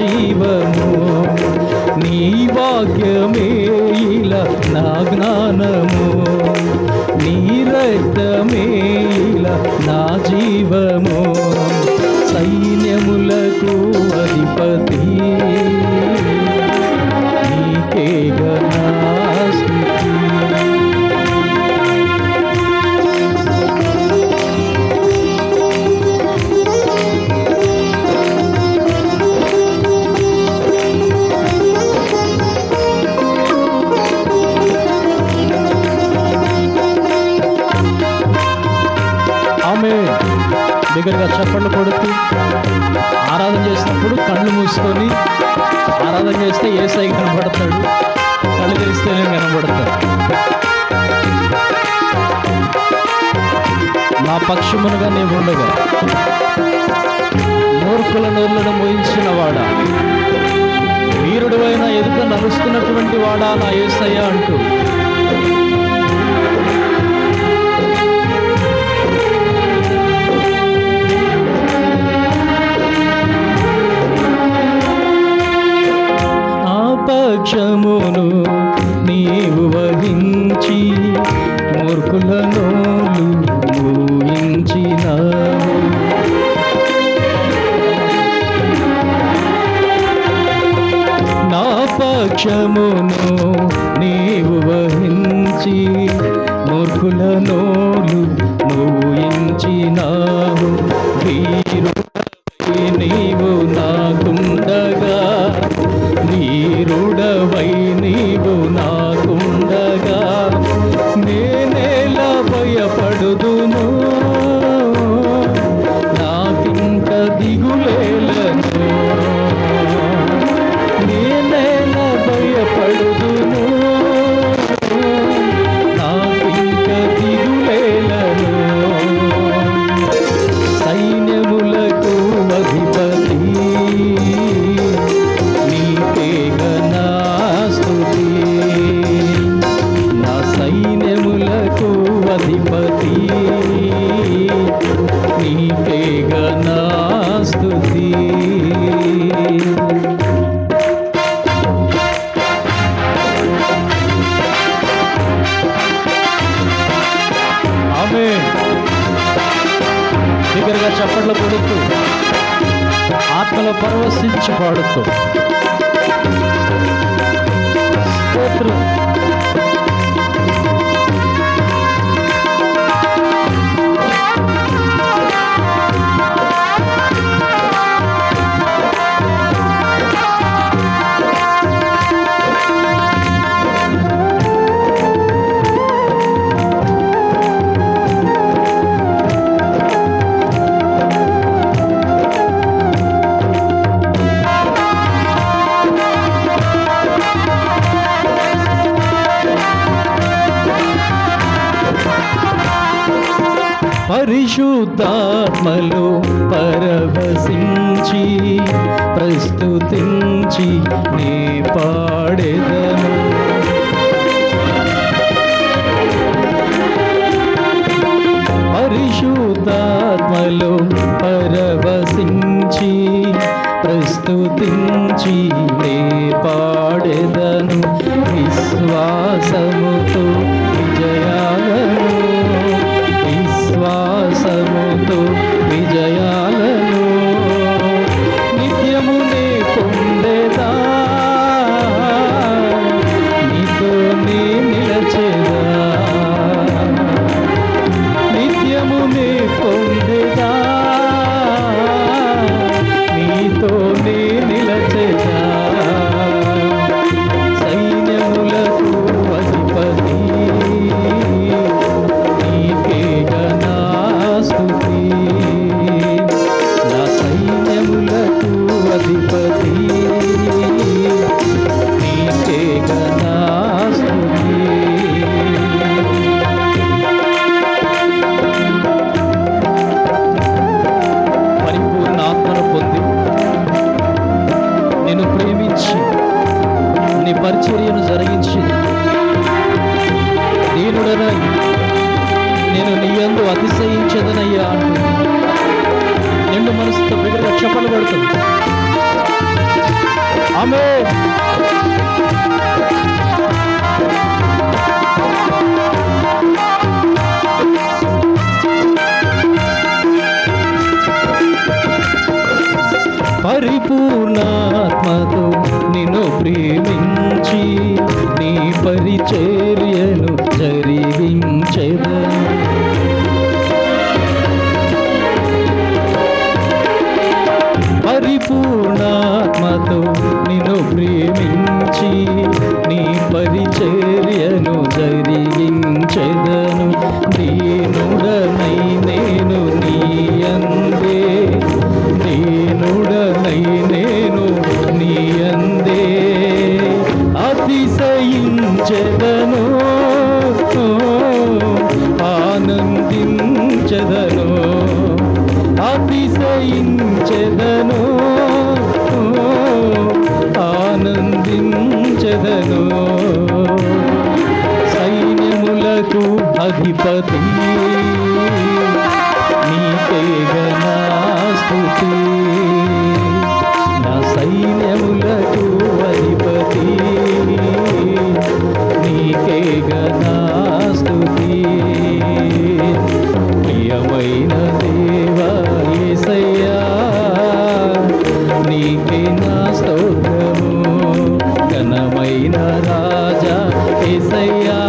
జీవము నీ వాక్యమే ఇలా నా జ్ఞానము. నీ రక్తమే ఇలా నా జీవము. సైన్యములకు అధిపతి చప్పట్లు కొడుతూ ఆరాధన చేసినప్పుడు కళ్ళు మూసుకొని ఆరాధన చేస్తే ఏసై కనబడతాడు కళ్ళు తెరిస్తేనే కనబడతాడు? నా పక్షమునుగా నేను ఉండగా మూర్ఖుల నోళ్ళను మోయించిన వాడా వీరుడు అయిన ఎదుట నడుస్తున్నటువంటి వాడా నా ఏసయ్య అంటూ పక్షమును మహిమలో పరవశించి పాడుతూ స్తోత్రం. పరిశుద్ధాత్మలో పరవశించి ప్రస్తుతి చెందనయ్యా అంటూ నిండు మనసుతో బిడ్డగా చెప్పలు పడుతుంది. ఆమె పరిపూర్ణాత్మతో నిన్ను ప్రేమించి నీ పరిచయ అతిశయించెదను ఆనందించదను. అతిశయించెదను. ఆనందించదను. సైన్యములకు అధిపతి. నీకేగనా ஐயா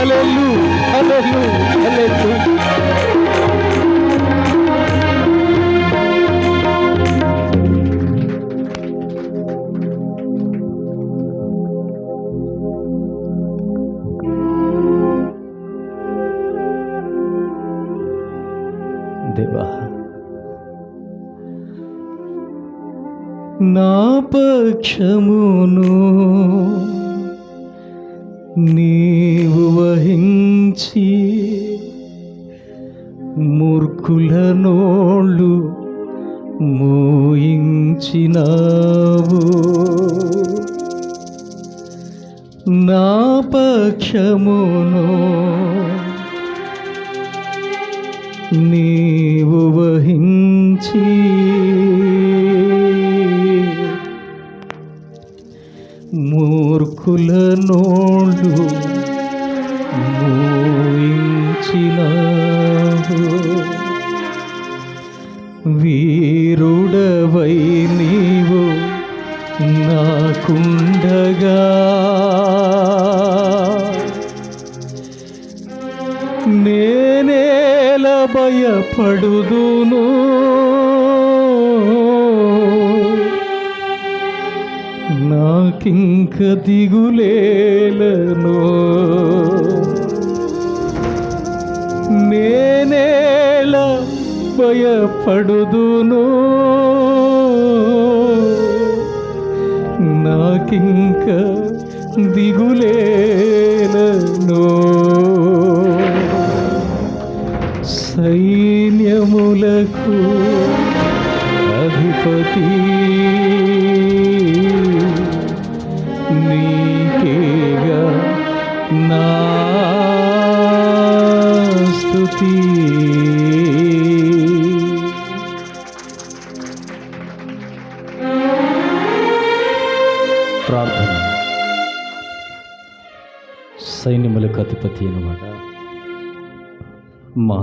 అలెల్లు అలెల్లు అలెల్లు దేవా. నా పక్షమును నీ వహించి మూర్ఖుల నోళ్ళు మోయించినావు. నా పక్షమును నీవు వహించి మూర్ఖుల నోళ్ళు నాకుండగా నేనేల భయపడుదును నాకింక దిగులేలను. నేనేల భయపడుదును నాకింక దిగులేలను సైన్యములకు అధిపతి అధిపతి అనమాట మా